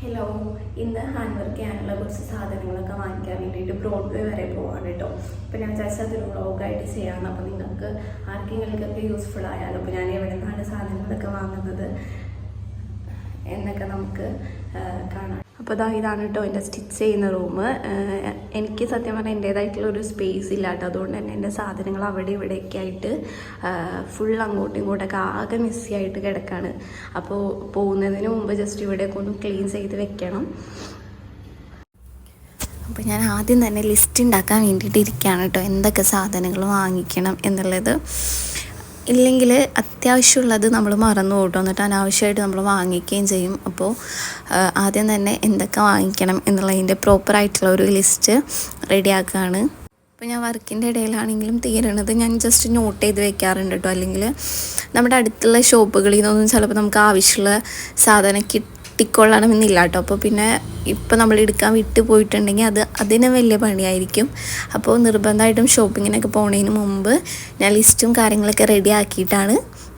Hello ഇന്ന് hand work ചെയ്യാനുള്ള കുറച്ച് സാധനങ്ങളൊക്കെ വാങ്ങിക്കാൻ വേണ്ടിയിട്ട് ബ്രോഡ്വേ വരെ പോവാണ് കേട്ടോ അപ്പോൾ ഞാൻ വിചാരിച്ചാൽ അതൊരു വ്ളോഗായിട്ട് ചെയ്യാമെന്ന് അപ്പോൾ നിങ്ങൾക്ക് ആർക്കെങ്കിലുമൊക്കെ യൂസ്ഫുൾ ആയാലും. അപ്പോൾ ഞാൻ എവിടെ നിന്നാണ് സാധനങ്ങളൊക്കെ വാങ്ങുന്നത് എന്നൊക്കെ നമുക്ക് കാണാം. അപ്പോൾ ഇതാ ഇതാണ് കേട്ടോ എന്റെ സ്റ്റിച്ച് ചെയ്യുന്ന റൂം എനിക്ക് സത്യം പറഞ്ഞാൽ എന്റേതായിട്ടുള്ള ഒരു സ്പേസ് ഇല്ല കേട്ടോ അതുകൊണ്ട് തന്നെ എന്റെ സാധനങ്ങൾ അവിടെ ഇവിടെയൊക്കെ ആയിട്ട് ഫുൾ അങ്ങോട്ടും ഇങ്ങോട്ടൊക്കെ ആകെ മിസ്സി ആയിട്ട് കിടക്കാണ്. അപ്പോൾ പോകുന്നതിന് മുമ്പ് ജസ്റ്റ് ഇവിടെയൊക്കെ ഒന്ന് ക്ലീൻ ചെയ്ത് വെക്കണം. അപ്പോൾ ഞാൻ ആദ്യം തന്നെ ലിസ്റ്റ് ഉണ്ടാക്കാൻ വേണ്ടിയിട്ട് ഇരിക്കുകയാണ് കേട്ടോ എന്തൊക്കെ സാധനങ്ങൾ വാങ്ങിക്കണം എന്നുള്ളത്. ഇല്ലെങ്കിൽ അത്യാവശ്യമുള്ളത് നമ്മൾ മറന്നു പോകട്ടോ. എന്നിട്ട് അനാവശ്യമായിട്ട് നമ്മൾ വാങ്ങിക്കുകയും ചെയ്യും. അപ്പോൾ ആദ്യം തന്നെ എന്തൊക്കെ വാങ്ങിക്കണം എന്നുള്ളതിന്റെ പ്രോപ്പറായിട്ടുള്ള ഒരു ലിസ്റ്റ് റെഡിയാക്കുകയാണ്. ഇപ്പോൾ ഞാൻ വർക്കിന്റെ ഇടയിലാണെങ്കിലും തീരണത് ഞാൻ ജസ്റ്റ് നോട്ട് ചെയ്ത് വെക്കാറുണ്ട് കേട്ടോ. അല്ലെങ്കിൽ നമ്മുടെ അടുത്തുള്ള ഷോപ്പുകളിൽ നിന്നൊന്നും ചിലപ്പോൾ നമുക്ക് ആവശ്യമുള്ള സാധനം കിട്ടിക്കൊള്ളണമെന്നില്ല കേട്ടോ അപ്പോൾ പിന്നെ ഇപ്പോൾ നമ്മൾ എടുക്കാൻ വിട്ട് പോയിട്ടുണ്ടെങ്കിൽ അത് അതിന് വലിയ പണിയായിരിക്കും. അപ്പോൾ നിർബന്ധമായിട്ടും ഷോപ്പിങ്ങിനൊക്കെ പോണതിന് മുമ്പ് ഞാൻ ലിസ്റ്റും കാര്യങ്ങളൊക്കെ റെഡി ആക്കിയിട്ടാണ്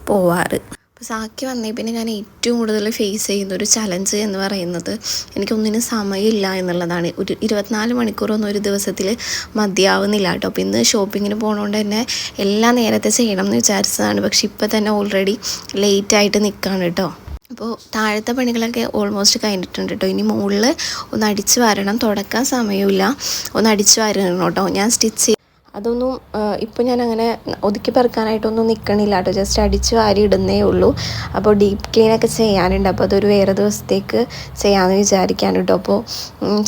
പോവാറ്. അപ്പോൾ സാക്കി വന്നേ പിന്നെ ഞാൻ ഏറ്റവും കൂടുതൽ ഫേസ് ചെയ്യുന്ന ഒരു ചലഞ്ച് എന്ന് പറയുന്നത് എനിക്കൊന്നിനും സമയമില്ല എന്നുള്ളതാണ്. ഒരു ഇരുപത്തിനാല് മണിക്കൂറൊന്നും ഒരു ദിവസത്തിൽ മതിയാവുന്നില്ല കേട്ടോ അപ്പോൾ ഇന്ന് ഷോപ്പിങ്ങിന് പോകണോണ്ട് തന്നെ എല്ലാ നേരത്തെ ചെയ്യണം എന്ന് വിചാരിച്ചതാണ്. പക്ഷെ ഇപ്പോൾ തന്നെ ഓൾറെഡി ലേറ്റായിട്ട് നിൽക്കുകയാണ് കേട്ടോ അപ്പോൾ താഴത്തെ പണികളൊക്കെ ഓൾമോസ്റ്റ് കഴിഞ്ഞിട്ടുണ്ട് കേട്ടോ ഇനി മുകളിൽ ഒന്ന് അടിച്ച് വരണം. തുടക്കാൻ സമയമില്ല ഒന്ന് അടിച്ച് വരണം കേട്ടോ ഞാൻ സ്റ്റിച്ച് അതൊന്നും ഇപ്പോൾ ഞാൻ അങ്ങനെ ഒതുക്കി പെറുക്കാനായിട്ടൊന്നും നിൽക്കണില്ല കേട്ടോ. ജസ്റ്റ് അടിച്ച് വാരി ഇടുന്നേ ഉള്ളൂ. അപ്പോൾ ഡീപ്പ് ക്ലീനൊക്കെ ചെയ്യാനുണ്ട്. അപ്പോൾ അതൊരു വേറെ ദിവസത്തേക്ക് ചെയ്യാമെന്ന് വിചാരിക്കാൻ കേട്ടോ. അപ്പോൾ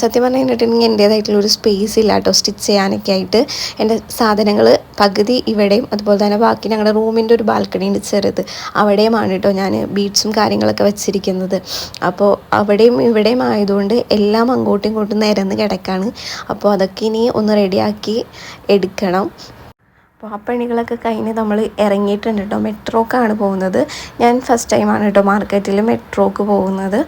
സത്യം പറഞ്ഞു കഴിഞ്ഞിട്ടുണ്ടെങ്കിൽ എന്റേതായിട്ടുള്ള ഒരു സ്പേസ് ഇല്ല കേട്ടോ. സ്റ്റിച്ച് ചെയ്യാനൊക്കെ ആയിട്ട്. എന്റെ സാധനങ്ങൾ പകുതി ഇവിടെയും അതുപോലെ തന്നെ ബാക്കി ഞങ്ങളുടെ റൂമിന്റെ ഒരു ബാൽക്കണി ഉണ്ട് ചെറുത്. അവിടെയുമാണ് കേട്ടോ ഞാൻ ബീഡ്സും കാര്യങ്ങളൊക്കെ വെച്ചിരിക്കുന്നത്. അപ്പോൾ അവിടെയും ഇവിടെയും ആയതുകൊണ്ട് എല്ലാം അങ്ങോട്ടും ഇങ്ങോട്ടും നിരന്ന് കിടക്കാണ്. അപ്പോൾ അതൊക്കെ ഇനി ഒന്ന് റെഡിയാക്കി എടുക്കണം അപ്പോൾ ആ പണികളൊക്കെ കഴിഞ്ഞ് നമ്മൾ ഇറങ്ങിയിട്ടുണ്ട് കേട്ടോ മെട്രോക്കാണ് പോകുന്നത്. ഞാൻ ഫസ്റ്റ് ടൈമാണ് കേട്ടോ മാർക്കറ്റിൽ മെട്രോക്ക് പോകുന്നത്.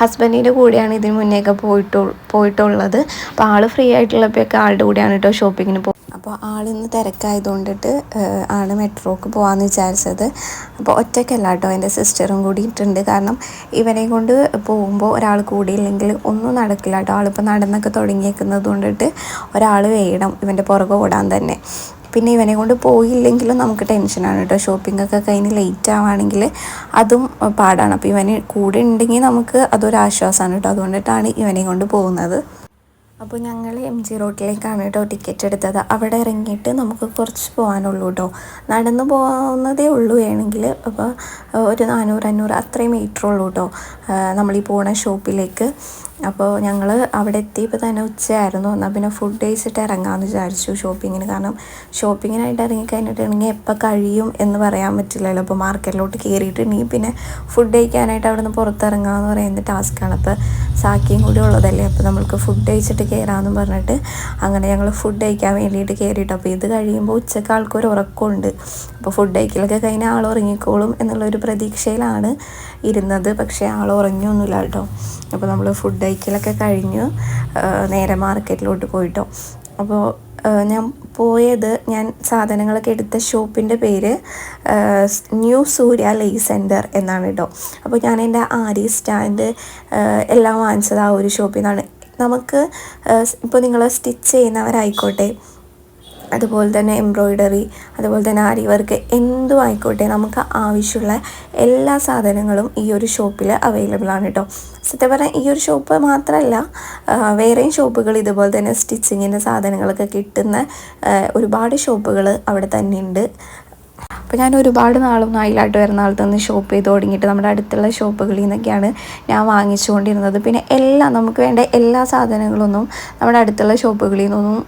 ഹസ്ബൻഡിന്റെ കൂടെയാണ് ഇതിന് മുന്നേയൊക്കെ പോയിട്ടു പോയിട്ടുള്ളത്. അപ്പോൾ ആൾ ഫ്രീ ആയിട്ടുള്ളപ്പോഴൊക്കെ ആളുടെ കൂടെയാണ് കേട്ടോ ഷോപ്പിങ്ങിന് പോകും അപ്പോൾ ആളിന്ന് തിരക്കായതുകൊണ്ടിട്ട് ആണ് മെട്രോക്ക് പോകാമെന്ന് വിചാരിച്ചത്. അപ്പോൾ ഒറ്റയ്ക്കല്ല കേട്ടോ എന്റെ സിസ്റ്ററും കൂടിയിട്ടുണ്ട്. കാരണം ഇവനെ കൊണ്ട് പോകുമ്പോൾ ഒരാൾ കൂടിയില്ലെങ്കിൽ ഒന്നും നടക്കില്ല കേട്ടോ. ആളിപ്പോൾ നടന്നൊക്കെ തുടങ്ങിയേക്കുന്നത് കൊണ്ടിട്ട് ഒരാൾ വേണം ഇവന്റെ പുറകെ ഓടാൻ തന്നെ. പിന്നെ ഇവനെ കൊണ്ട് പോയില്ലെങ്കിലും നമുക്ക് ടെൻഷനാണ് കേട്ടോ. ഷോപ്പിംഗ് ഒക്കെ കഴിഞ്ഞ് ലേറ്റ് ആവുകയാണെങ്കിൽ അതും പാടാണ്. അപ്പോൾ ഇവന് കൂടെ ഉണ്ടെങ്കിൽ നമുക്ക് അതൊരു ആശ്വാസമാണ് കേട്ടോ. അതുകൊണ്ടിട്ടാണ് ഇവനെ കൊണ്ട് പോകുന്നത്. അപ്പോൾ ഞങ്ങൾ എം ജി റോഡിലേക്കാണ് കേട്ടോ ടിക്കറ്റ് എടുത്തത്. അവിടെ ഇറങ്ങിയിട്ട് നമുക്ക് കുറച്ച് പോകാനുള്ളൂ കേട്ടോ നടന്നു പോകുന്നതേ ഉള്ളൂ വേണമെങ്കിൽ അപ്പോൾ ഒരു നാനൂറ് അഞ്ഞൂറ് അത്രയും മീറ്റർ ഉള്ളൂ കേട്ടോ നമ്മൾ ഈ പോണ ഷോപ്പിലേക്ക് അപ്പോൾ ഞങ്ങൾ അവിടെ എത്തിയപ്പോൾ തന്നെ ഉച്ചയായിരുന്നു. എന്നാൽ പിന്നെ ഫുഡ് കഴിച്ചിട്ട് ഇറങ്ങാമെന്ന് വിചാരിച്ചു ഷോപ്പിങ്ങിന് കാരണം ഷോപ്പിങ്ങിനായിട്ട് ഇറങ്ങിക്കഴിഞ്ഞിട്ടുണ്ടെങ്കിൽ എപ്പോൾ കഴിയും എന്ന് പറയാൻ പറ്റില്ലല്ലോ. അപ്പോൾ മാർക്കറ്റിലോട്ട് കയറിയിട്ടുണ്ടെങ്കിൽ പിന്നെ ഫുഡ് കഴിക്കാനായിട്ട് അവിടെ നിന്ന് പുറത്തിറങ്ങാമെന്ന് പറയുന്ന ടാസ്ക്കാണ് അപ്പോൾ സാക്കിയും കൂടി ഉള്ളതല്ലേ? അപ്പോൾ നമ്മൾക്ക് ഫുഡ് കഴിച്ചിട്ട് കയറാമെന്ന് പറഞ്ഞിട്ട് അങ്ങനെ ഞങ്ങൾ ഫുഡ് കഴിക്കാൻ വേണ്ടിയിട്ട് കയറിയിട്ട് അപ്പോൾ ഇത് കഴിയുമ്പോൾ ഉച്ചയ്ക്ക് ആൾക്കൊരു ഉറക്കമുണ്ട്. അപ്പോൾ ഫുഡ് കഴിക്കലൊക്കെ കഴിഞ്ഞാൽ ആൾ ഉറങ്ങിക്കോളും എന്നുള്ളൊരു പ്രതീക്ഷയിലാണ് ഇരുന്നത്. പക്ഷേ ആൾ ഉറങ്ങിയൊന്നുമില്ല കേട്ടോ. അപ്പോൾ നമ്മൾ ഫുഡ് കഴിക്കലൊക്കെ കഴിഞ്ഞു നേരെ മാർക്കറ്റിലോട്ട് പോയിട്ടോ. അപ്പോൾ ഞാൻ പോയത് ഞാൻ സാധനങ്ങളൊക്കെ എടുത്ത ഷോപ്പിന്റെ പേര് ന്യൂ സൂര്യ ലേ സെന്റർ എന്നാണ് കേട്ടോ. അപ്പോൾ ഞാൻ എന്റെ ആരി സ്റ്റാൻഡ് എല്ലാം വാങ്ങിച്ചത് ആ ഒരു ഷോപ്പിൽ നിന്നാണ്. നമുക്ക് ഇപ്പോൾ നിങ്ങൾ സ്റ്റിച്ച് ചെയ്യുന്നവരായിക്കോട്ടെ അതുപോലെ തന്നെ എംബ്രോയ്ഡറി അതുപോലെ തന്നെ ആരി വർക്ക് എന്തും ആയിക്കോട്ടെ നമുക്ക് ആവശ്യമുള്ള എല്ലാ സാധനങ്ങളും ഈ ഒരു ഷോപ്പിൽ അവൈലബിൾ ആണ് കേട്ടോ സത്യം പറഞ്ഞാൽ ഈ ഒരു ഷോപ്പ് മാത്രമല്ല വേറെയും ഷോപ്പുകൾ ഇതുപോലെ തന്നെ സ്റ്റിച്ചിങ്ങിന്റെ സാധനങ്ങളൊക്കെ കിട്ടുന്ന ഒരുപാട് ഷോപ്പുകൾ അവിടെ തന്നെയുണ്ട് അപ്പോൾ ഞാൻ ഒരുപാട് നാളും നായിലായിട്ട് വരുന്ന ആളത്ത് നിന്ന് ഷോപ്പ് ചെയ്ത് തുടങ്ങിയിട്ട് നമ്മുടെ അടുത്തുള്ള ഷോപ്പുകളിൽ നിന്നൊക്കെയാണ് ഞാൻ വാങ്ങിച്ചുകൊണ്ടിരുന്നത്. പിന്നെ എല്ലാം നമുക്ക് വേണ്ട എല്ലാ സാധനങ്ങളൊന്നും നമ്മുടെ അടുത്തുള്ള ഷോപ്പുകളിൽ നിന്നൊന്നും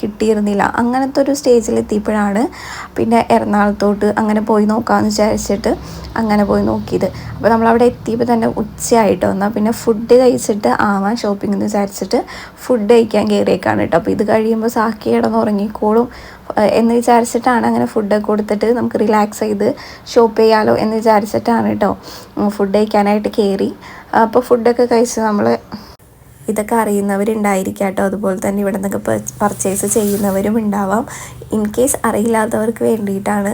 കിട്ടിയിരുന്നില്ല. അങ്ങനത്തെ ഒരു സ്റ്റേജിൽ എത്തിയപ്പോഴാണ് പിന്നെ എറണാകുളത്തോട്ട് അങ്ങനെ പോയി നോക്കാമെന്ന് വിചാരിച്ചിട്ട് അങ്ങനെ പോയി നോക്കിയത്. അപ്പോൾ നമ്മളവിടെ എത്തിയപ്പോൾ തന്നെ ഉച്ചയായിട്ട്. വന്നാൽ പിന്നെ ഫുഡ് കഴിച്ചിട്ട് ആവാം ഷോപ്പിംഗ് എന്ന് വിചാരിച്ചിട്ട് ഫുഡ് കഴിക്കാൻ കയറിയേക്കാണ് കേട്ടോ. അപ്പോൾ ഇത് കഴിയുമ്പോൾ സാക്കി കിടന്ന് ഉറങ്ങിക്കോളും. എന്ന് വിചാരിച്ചിട്ടാണ് അങ്ങനെ ഫുഡ് കൊടുത്തിട്ട് നമുക്ക് റിലാക്സ് ചെയ്ത് ഷോപ്പ് ചെയ്യാലോ എന്ന് വിചാരിച്ചിട്ടാണ് കേട്ടോ ഫുഡ് കഴിക്കാനായിട്ട് കയറി അപ്പോൾ ഫുഡൊക്കെ കഴിച്ച് നമ്മൾ ഇതൊക്കെ അറിയുന്നവരുണ്ടായിരിക്കാം കേട്ടോ അതുപോലെ തന്നെ ഇവിടെ നിന്നൊക്കെ പർച്ചേസ് ചെയ്യുന്നവരും ഉണ്ടാവാം. ഇൻ കേസ് അറിയില്ലാത്തവർക്ക് വേണ്ടിയിട്ടാണ്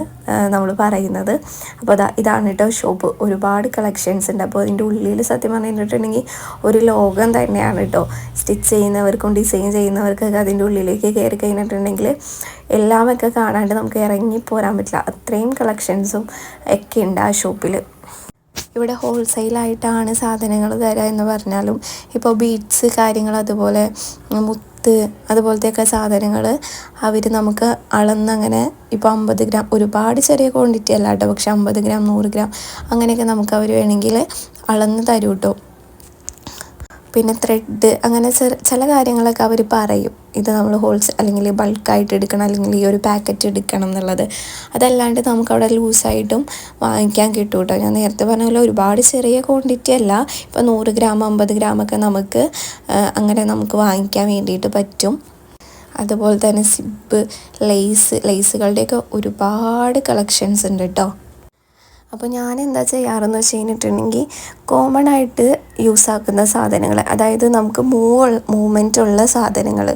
നമ്മൾ പറയുന്നത്. അപ്പോൾ അതാ ഇതാണ് കേട്ടോ ഷോപ്പ് ഒരുപാട് കളക്ഷൻസ് ഉണ്ട്. അപ്പോൾ അതിന്റെ ഉള്ളിൽ സത്യം പറഞ്ഞിട്ടുണ്ടെങ്കിൽ ഒരു ലോകം തന്നെയാണ് കേട്ടോ സ്റ്റിച്ച് ചെയ്യുന്നവർക്കും ഡിസൈൻ ചെയ്യുന്നവർക്കൊക്കെ അതിന്റെ ഉള്ളിലേക്ക് കയറി കഴിഞ്ഞിട്ടുണ്ടെങ്കിൽ എല്ലാമൊക്കെ കാണാണ്ട് നമുക്ക് ഇറങ്ങി പോരാൻ പറ്റില്ല. അത്രയും കളക്ഷൻസും ഒക്കെ ഉണ്ട് ആ ഷോപ്പിൽ ഇവിടെ ഹോൾസെയിലായിട്ടാണ് സാധനങ്ങൾ എന്ന് പറഞ്ഞാലും ഇപ്പോൾ ബീഡ്സ് കാര്യങ്ങൾ അതുപോലെ മുത്ത് അതുപോലത്തെയൊക്കെ സാധനങ്ങൾ അവർ നമുക്ക് അളന്നങ്ങനെ ഇപ്പോൾ അമ്പത് ഗ്രാം ഒരുപാട് ചെറിയ ക്വാണ്ടിറ്റി അല്ല കേട്ടോ. പക്ഷെ അമ്പത് ഗ്രാം നൂറ് ഗ്രാം അങ്ങനെയൊക്കെ നമുക്ക് അവർ വേണമെങ്കിൽ അളന്ന് തരും കേട്ടോ പിന്നെ ത്രെഡ് അങ്ങനെ ചില കാര്യങ്ങളൊക്കെ അവർ പറയും. ഇത് നമ്മൾ ഹോൾസ് അല്ലെങ്കിൽ ബൾക്കായിട്ട് എടുക്കണം അല്ലെങ്കിൽ ഈ ഒരു പാക്കറ്റ് എടുക്കണം എന്നുള്ളത്. അതല്ലാണ്ട് നമുക്ക് അവിടെ ലൂസായിട്ടും വാങ്ങിക്കാൻ കിട്ടും കേട്ടോ ഞാൻ നേരത്തെ പറഞ്ഞ പോലെ ഒരുപാട് ചെറിയ ക്വാണ്ടിറ്റി അല്ല. ഇപ്പോൾ നൂറ് ഗ്രാം അമ്പത് ഗ്രാമൊക്കെ നമുക്ക് അങ്ങനെ നമുക്ക് വാങ്ങിക്കാൻ വേണ്ടിയിട്ട് പറ്റും. അതുപോലെ തന്നെ സിബ് ലേസ് ലേസുകളുടെയൊക്കെ ഒരുപാട് കളക്ഷൻസ് ഉണ്ട് കേട്ടോ അപ്പോൾ ഞാൻ എന്താ ചെയ്യാറെന്ന് വെച്ച് കഴിഞ്ഞിട്ടുണ്ടെങ്കിൽ കോമൺ ആയിട്ട് യൂസ് ആക്കുന്ന സാധനങ്ങൾ അതായത് നമുക്ക് മൂവ് മൂവ്മെന്റ് ഉള്ള സാധനങ്ങൾ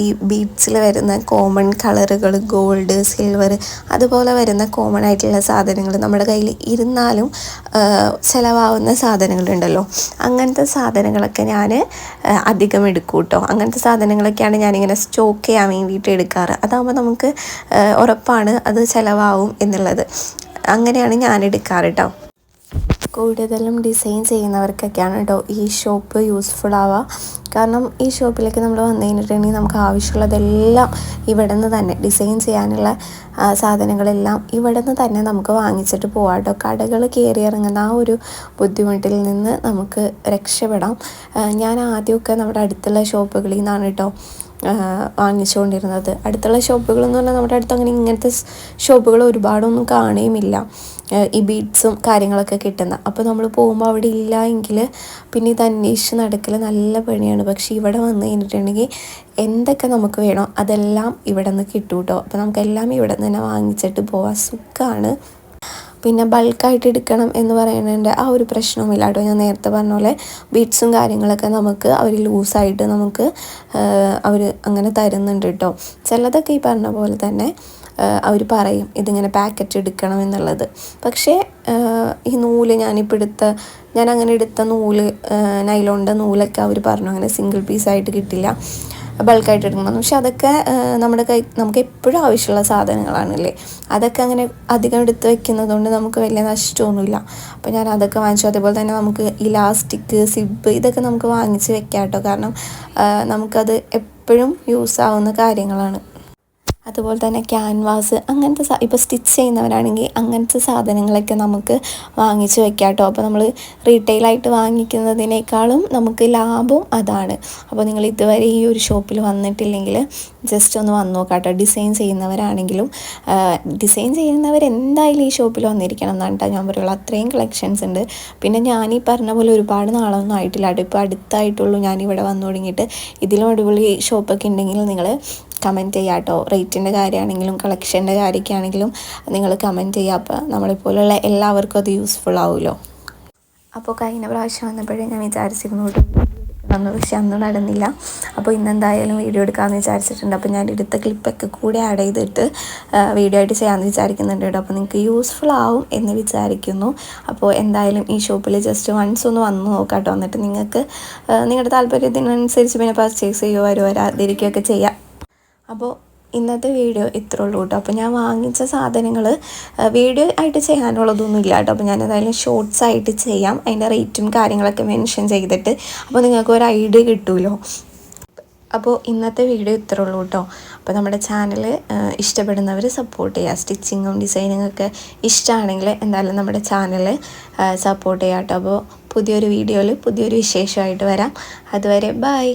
ഈ ബീഡ്സിൽ വരുന്ന കോമൺ കളറുകൾ ഗോൾഡ് സിൽവർ അതുപോലെ വരുന്ന കോമൺ ആയിട്ടുള്ള സാധനങ്ങൾ നമ്മുടെ കയ്യിൽ ഇരുന്നാലും ചിലവാകുന്ന സാധനങ്ങളുണ്ടല്ലോ അങ്ങനത്തെ സാധനങ്ങളൊക്കെ ഞാൻ അധികം എടുക്കും കേട്ടോ. അങ്ങനത്തെ സാധനങ്ങളൊക്കെയാണ് ഞാനിങ്ങനെ സ്റ്റോക്ക് ചെയ്യാൻ വേണ്ടിയിട്ട് എടുക്കാറ്. അതാകുമ്പോൾ നമുക്ക് ഉറപ്പാണ് അത് ചിലവാകും എന്നുള്ളത്. അങ്ങനെയാണ് ഞാൻ എടുക്കാറ് കേട്ടോ കൂടുതലും ഡിസൈൻ ചെയ്യുന്നവർക്കൊക്കെയാണ് കേട്ടോ ഈ ഷോപ്പ് യൂസ്ഫുൾ ആവുക. കാരണം ഈ ഷോപ്പിലേക്ക് നമ്മൾ വന്നു കഴിഞ്ഞിട്ടുണ്ടെങ്കിൽ നമുക്ക് ആവശ്യമുള്ളതെല്ലാം ഇവിടെ നിന്ന് തന്നെ ഡിസൈൻ ചെയ്യാനുള്ള സാധനങ്ങളെല്ലാം ഇവിടെ നിന്ന് തന്നെ നമുക്ക് വാങ്ങിച്ചിട്ട് പോകാം കേട്ടോ കടകൾ കയറി ഇറങ്ങുന്ന ആ ഒരു ബുദ്ധിമുട്ടിൽ നിന്ന് നമുക്ക് രക്ഷപ്പെടാം. ഞാൻ ആദ്യമൊക്കെ നമ്മുടെ അടുത്തുള്ള ഷോപ്പുകളിൽ നിന്നാണ് കേട്ടോ വാങ്ങിച്ചുകൊണ്ടിരുന്നത്. അടുത്തുള്ള ഷോപ്പുകൾ എന്ന് പറഞ്ഞാൽ നമ്മുടെ അടുത്ത് അങ്ങനെ ഇങ്ങനത്തെ ഷോപ്പുകൾ ഒരുപാടൊന്നും കാണുകയുമില്ല. ഈ ബീഡ്സും കാര്യങ്ങളൊക്കെ കിട്ടുന്ന. അപ്പോൾ നമ്മൾ പോകുമ്പോൾ അവിടെ ഇല്ല എങ്കിൽ പിന്നെ ഇത് അന്വേഷിച്ച് നടക്കൽ നല്ല പണിയാണ്. പക്ഷേ ഇവിടെ വന്ന് കഴിഞ്ഞിട്ടുണ്ടെങ്കിൽ എന്തൊക്കെ നമുക്ക് വേണോ അതെല്ലാം ഇവിടെ നിന്ന് കിട്ടും കേട്ടോ അപ്പോൾ നമുക്കെല്ലാം ഇവിടെ നിന്ന് തന്നെ വാങ്ങിച്ചിട്ട് പോവാം സുഖമാണ് പിന്നെ ബൾക്കായിട്ട് എടുക്കണം എന്ന് പറയുന്നതിന്റെ ആ ഒരു പ്രശ്നവുമില്ല കേട്ടോ. ഞാൻ നേരത്തെ പറഞ്ഞ പോലെ ബീഡ്സും കാര്യങ്ങളൊക്കെ നമുക്ക് അവർ ലൂസായിട്ട് നമുക്ക് അവർ അങ്ങനെ തരുന്നുണ്ട് കേട്ടോ. ചിലതൊക്കെ ഈ പറഞ്ഞ പോലെ തന്നെ അവർ പറയും ഇതിങ്ങനെ പാക്കറ്റ് എടുക്കണം എന്നുള്ളത്. പക്ഷേ ഈ നൂൽ ഞാനിപ്പോൾ എടുത്ത ഞാൻ അങ്ങനെ എടുത്ത നൂൽ നൈലോണിന്റെ നൂലൊക്കെ അവർ പറഞ്ഞു. അങ്ങനെ സിംഗിൾ പീസായിട്ട് കിട്ടില്ല. ബൾക്കായിട്ട് എടുക്കണം പക്ഷെ അതൊക്കെ നമ്മുടെ കൈ നമുക്ക് എപ്പോഴും ആവശ്യമുള്ള സാധനങ്ങളാണല്ലേ? അതൊക്കെ അങ്ങനെ അധികം എടുത്ത് വെക്കുന്നത് കൊണ്ട് നമുക്ക് വലിയ നഷ്ടമൊന്നുമില്ല. അപ്പോൾ ഞാൻ അതൊക്കെ വാങ്ങിച്ചു. അതേപോലെ തന്നെ നമുക്ക് ഇലാസ്റ്റിക് സിബ് ഇതൊക്കെ നമുക്ക് വാങ്ങിച്ച് വെക്കാം കേട്ടോ കാരണം നമുക്കത് എപ്പോഴും യൂസ് ആവുന്ന കാര്യങ്ങളാണ്. അതുപോലെ തന്നെ ക്യാൻവാസ് അങ്ങനത്തെ സാ ഇപ്പോൾ സ്റ്റിച്ച് ചെയ്യുന്നവരാണെങ്കിൽ അങ്ങനത്തെ സാധനങ്ങളൊക്കെ നമുക്ക് വാങ്ങിച്ച് വെക്കാം കേട്ടോ അപ്പോൾ നമ്മൾ റീറ്റെയിലായിട്ട് വാങ്ങിക്കുന്നതിനേക്കാളും നമുക്ക് ലാഭം അതാണ്. അപ്പോൾ നിങ്ങൾ ഇതുവരെ ഈ ഒരു ഷോപ്പിൽ വന്നിട്ടില്ലെങ്കിൽ ജസ്റ്റ് ഒന്ന് വന്നു നോക്കാം കേട്ടോ ഡിസൈൻ ചെയ്യുന്നവരാണെങ്കിലും ഡിസൈൻ ചെയ്യുന്നവർ എന്തായാലും ഈ ഷോപ്പിൽ വന്നിരിക്കണം എന്നാണ് കേട്ടോ ഞാൻ പറയുള്ളൂ. അത്രയും കളക്ഷൻസ് ഉണ്ട്. പിന്നെ ഞാൻ ഈ പറഞ്ഞ പോലെ ഒരുപാട് നാളൊന്നും ആയിട്ടില്ല. ഇപ്പോൾ അടുത്തായിട്ടുള്ളൂ ഞാനിവിടെ വന്നു തുടങ്ങിയിട്ട്. ഇതിലും അടിപൊളി ഷോപ്പൊക്കെ ഉണ്ടെങ്കിൽ നിങ്ങൾ കമന്റ് ചെയ്യുക കേട്ടോ റേറ്റിന്റെ കാര്യമാണെങ്കിലും കളക്ഷന്റെ കാര്യമൊക്കെ ആണെങ്കിലും നിങ്ങൾ കമന്റ് ചെയ്യുക അപ്പോൾ നമ്മളെപ്പോലുള്ള എല്ലാവർക്കും അത് യൂസ്ഫുൾ ആവുമല്ലോ അപ്പോൾ കഴിഞ്ഞ പ്രാവശ്യം വന്നപ്പോഴേ ഞാൻ വിചാരിച്ചിരുന്നു വന്നു പക്ഷെ അന്ന് നടന്നില്ല. അപ്പോൾ ഇന്നെന്തായാലും വീഡിയോ എടുക്കാമെന്ന് വിചാരിച്ചിട്ടുണ്ട്. അപ്പോൾ ഞാൻ എടുത്ത ക്ലിപ്പൊക്കെ കൂടെ ആഡ് ചെയ്തിട്ട് വീഡിയോ ആയിട്ട് ചെയ്യാമെന്ന് വിചാരിക്കുന്നുണ്ട് കേട്ടോ. അപ്പോൾ നിങ്ങൾക്ക് യൂസ്ഫുൾ ആവും എന്ന് വിചാരിക്കുന്നു. അപ്പോൾ എന്തായാലും ഈ ഷോപ്പിൽ ജസ്റ്റ് വൺസ് ഒന്ന് വന്ന് നോക്കാം കേട്ടോ എന്നിട്ട് നിങ്ങൾക്ക് നിങ്ങളുടെ താല്പര്യത്തിനനുസരിച്ച് പിന്നെ പർച്ചേസ് ചെയ്യുമോ വരുമോ വരാതിരിക്കുകയൊക്കെ ചെയ്യാം. അപ്പോൾ ഇന്നത്തെ വീഡിയോ ഇത്ര ഉള്ളൂ കേട്ടോ. അപ്പോൾ ഞാൻ വാങ്ങിച്ച സാധനങ്ങൾ വീഡിയോ ആയിട്ട് ചെയ്യാനുള്ളതൊന്നും ഇല്ല കേട്ടോ. അപ്പോൾ ഞാൻ എന്തായാലും ഷോർട്സ് ആയിട്ട് ചെയ്യാം. അതിന്റെ റേറ്റും കാര്യങ്ങളൊക്കെ മെൻഷൻ ചെയ്തിട്ട് അപ്പോൾ നിങ്ങൾക്ക് ഒരു ഐഡിയ കിട്ടുമല്ലോ അപ്പോൾ ഇന്നത്തെ വീഡിയോ ഇത്ര ഉള്ളൂ കേട്ടോ. അപ്പോൾ നമ്മുടെ ചാനൽ ഇഷ്ടപ്പെടുന്നവർ സപ്പോർട്ട് ചെയ്യുക സ്റ്റിച്ചിങ്ങും ഡിസൈനിങ്ങും ഒക്കെ ഇഷ്ടമാണെങ്കിൽ എന്തായാലും നമ്മുടെ ചാനൽ സപ്പോർട്ട് ചെയ്യാം കേട്ടോ. അപ്പോൾ പുതിയൊരു വീഡിയോയിൽ പുതിയൊരു വിശേഷമായിട്ട് വരാം. അതുവരെ ബൈ